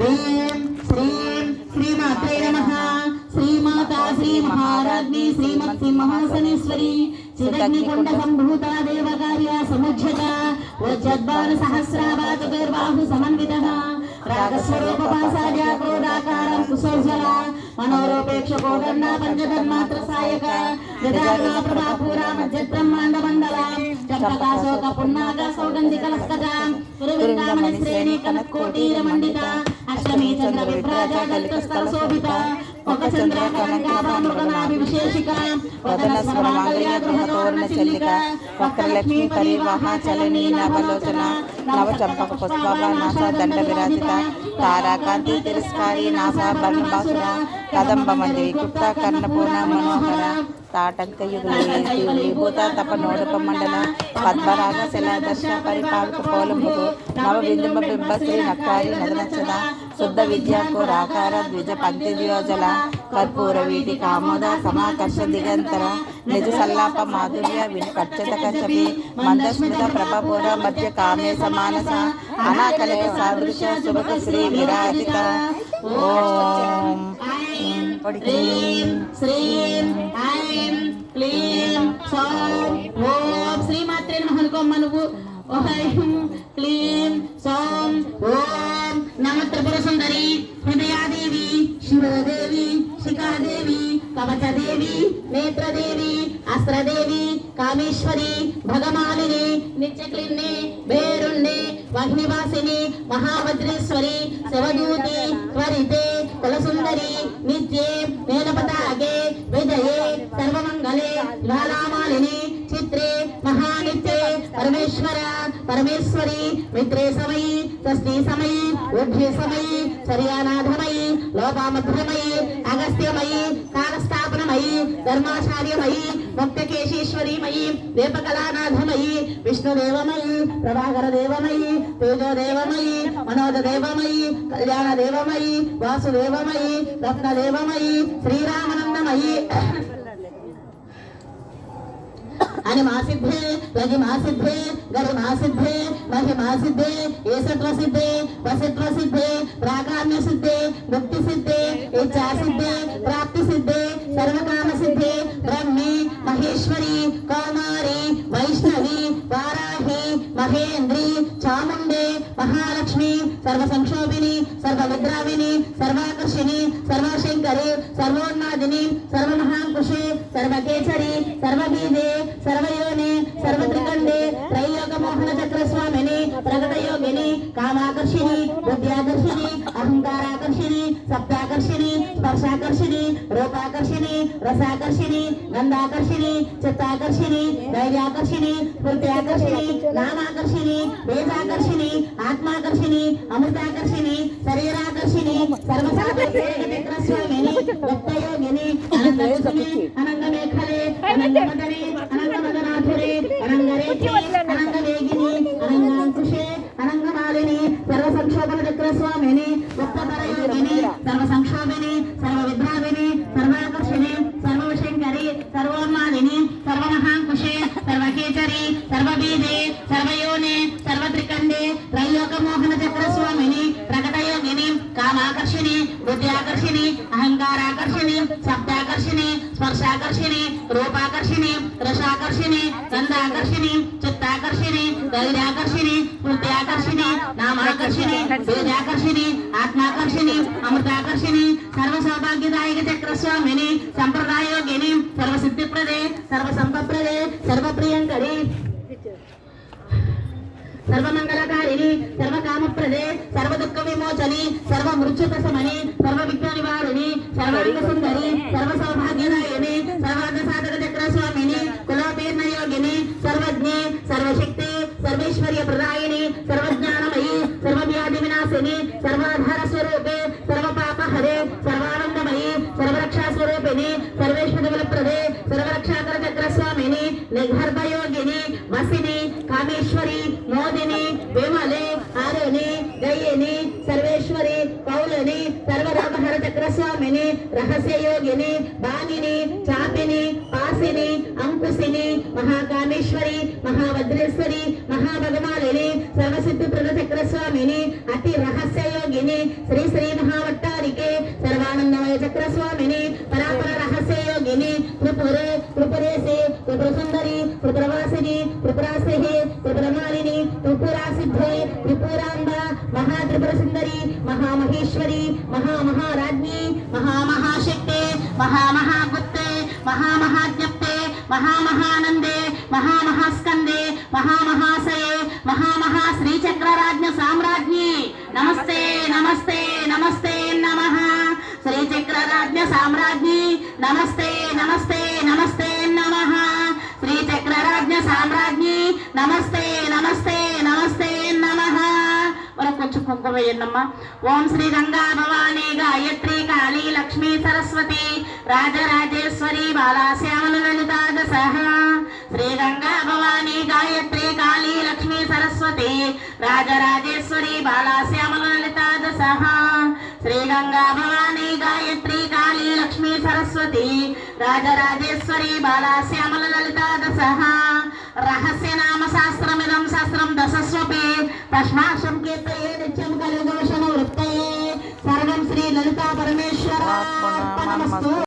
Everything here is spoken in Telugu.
హ్రీం శ్రీం శ్రీమాత్రే నమః. శ్రీమాత శ్రీ మహారాజ్ఞి శ్రీమత్ సింహాసనేశ్వరి చిదగ్నికుండ సంభూత దేవకార్య సముజ్జత వజ్జద్బాల సహస్రాబాత గర్వాహు క్రోధాకారం కుశోజ్వల కోదండ సాయక ప్రభాపూర శ్రేణి కనకోటీర మండిత చంద్ర విభ్రాజ శోభిత ఒక చంద్ర కనకాభానుగణాభి వదన స్వరమాంగళ్య గృహ తోరణ చెల్లిక వక్రలక్ష్మి పరివాహ చలని నవలోచన నవచంపక చంపక పుష్పభ నాస దండ విరాజిత తారాకాంతి తిరస్కారి నాస బర్ణబాసుర కదంబ మంది వికుప్త కర్ణపూర్ణ మనోహర తాటంక యుగులు భూత తప నోడక మండల పద్మరాగ శిలాదర్శ పరిపాలక పోలముకు నవ బిందుమ బింబ శ్రీ నక్కారి నదనచ్చద శుద్ధ విద్యాకు రాకార ద్విజ పంక్తి దియోజల కర్పూర వీటి కామోద సమాకర్ష దిగంతర నిజ సల్లాప మాధుర్య వినిపచ్చత కశపి మందస్మిత ప్రభపూర మధ్య కామే సమానస అనాకలిక సాదృశ శుభక శ్రీ విరాజిత. ఓం. హ్రీం శ్రీం ఐం క్లీం సౌం ఓం. శ్రీమాత్రే నమః అనుకోమ్మ నువ్వు ఓం క్లీం సౌం ఓం. నమ త్రిపుర సుందరి హృదయాదేవి శివదేవి. శిఖాదేవి కవచదేవి నేత్రదేవి అస్త్రదేవి కామేశ్వరి భగమాలిని నిత్యక్లిన్ని భేరుణ్ణి వహ్నివాసిని మహావజ్రేశ్వరి శివదూతి త్వరితే కులసుందరి నిత్యే వేదపతాగే విజయే సర్వమంగళే జ్వాలామాలిని చిత్రే మహానిత్యే పరమేశ్వర పరమేశ్వరి మిత్రే సమయ షష్ఠీ సమయి ఉభ్య సమయి చర్యానాథమయి లోపామధ్రమయి అగస్త్యమయి కాలస్థాపనమయి ధర్మాచార్యమయి ముక్తకేశీశ్వరీమయి దీపకళానాథమయి విష్ణుదేవమయి ప్రభాకర దేవమయి తేజోదేవమయి మనోజదేవమయి కళ్యాణ దేవమయి వాసుదేవమయి రత్నదేవమయి శ్రీరామనందమయి అనిమా సిద్ధే లగిమా సిద్ధే గరిమా సిద్ధే మహిమా సిద్ధే ఏసత్వ సిద్ధే వసత్వ సిద్ధే ప్రాకామ్య సిద్ధే ముక్తి సిద్ధే ఇచ్చా సిద్ధే ప్రాప్తి సిద్ధే సర్వకామ సిద్ధే బ్రహ్మి మహేశ్వరి కౌమారి వైష్ణవి వారాహి మహేంద్రి చాముండే మహాలక్ష్మి సర్వ సంక్షోభిని సర్వ విద్రావిని సర్వాకర్షిణి సర్వశంకరి సర్వోన్మాదిని సర్వమహాంకుశే సర్వకేచరి సర్వబీజే సర్వయోని సర్వత్రికండే త్రైయోగ మోహన చక్ర స్వామిని ప్రకటయోగిని కామాకర్షిణి బుద్ధ్యాకర్షిణి అహంకారాకర్షిణి సప్తాకర్షిణి స్పర్శాకర్షిణి రూపాకర్షిణి రసాకర్షిణి గంధాకర్షిణి చిత్తాకర్షిణి ధైర్యాకర్షిణి స్ఫూర్త్యాకర్షిణి నామాకర్షిణి వేదాకర్షిణి ఆత్మాకర్షిణి అమృతాకర్షిణి శరీరాకర్షిణి సర్వసాకర్షిణి భక్తయోగిని అనంతకుసుమి ಮೊದಲೇ కామాకర్షిణి బుద్ధ్యాకర్షిణి అహంకారాకర్షిణి శబ్దాకర్షిణి స్పర్శాకర్షిణి రూపాకర్షిణి రసాకర్షిణి గంధాకర్షిణి చిత్తాకర్షిణి ధైర్యాకర్షిణి స్మృత్యాకర్షిణి నామాకర్షిణి బీజాకర్షిణి ఆత్మాకర్షిణి అమృతాకర్షిణి సర్వ సౌభాగ్యదాయక చక్రస్వామిని సంప్రదాయోగిని సర్వ సిద్ధిప్రదే సర్వ సంపప్రదే సర్వ ప్రియంకరి సర్వమంగళకారిణి సర్వకామప్రదే సర్వ దుఃఖ విమోచని సర్వ మృత్యుకసమని సర్వ విఘ్న నివారిణి సర్వాంగ సుందరి సర్వ సౌభాగ్యదాయిని గయ్యని సర్వేశ్వరి పౌలని సర్వరామహర చక్రస్వామిని రహస్యయోగిని బాణిని చాపిని పాసిని అంకుశిని మహాకామేశ్వరి మహాభద్రేశ్వరి మహాభగమాలిని సర్వసిద్ధి ప్రద చక్రస్వామిని అతి రహస్యయోగిని శ్రీ శ్రీ మహావట్టారికి సర్వానందమయ చక్రస్వామిని పరాపర రహస్యయోగిని త్రిపురే త్రిపురేసి త్రిపుర సుందరి త్రిపురవాసిని త్రిపురాసిహి త్రిపురమా త్రిపుర సుందరి మహామహేశ్వరి మహామహారాజ్ఞి మహామహాశక్తి మహామహాగుప్తే మహామహాజ్ఞప్తే మహామహానందే మహామహాస్కందే మహామహాశయే మహామహా శ్రీచక్రరాజ్ఞ సామ్రాజ్ఞి. నమస్తే నమస్తే నమస్తే నమ. శ్రీచక్రరాజ్ఞ సామ్రాజ్ఞి. నమస్తే నమస్తే నమస్తే నమ. శ్రీచక్రరాజ్ఞ సామ్రాజ్ఞి. నమస్తే నుంచి కొంచెం కుంకుమ వేయండమ్మా ఓం శ్రీ గంగా భవానీ గాయత్రి కాళీ లక్ష్మీ సరస్వతి రాజరాజేశ్వరి బాలాశ్యామల లలితాగ సహ శ్రీ గంగా భవానీ గాయత్రి కాళీ లక్ష్మీ సరస్వతి రాజరాజేశ్వరి బాలాశ్యామల లలితాగ సహ శ్రీ గంగా భవానీ గాయత్రి కాళీ లక్ష్మీ సరస్వతి రాజరాజేశ్వరి బాలాశ్యామల లలితాగ సహ రహ దశస్వపి తస్మాశం కీర్తయే నిత్యం కలిదోషణ వృత్తయే. సర్వం శ్రీ లలితా పరమేశ్వర.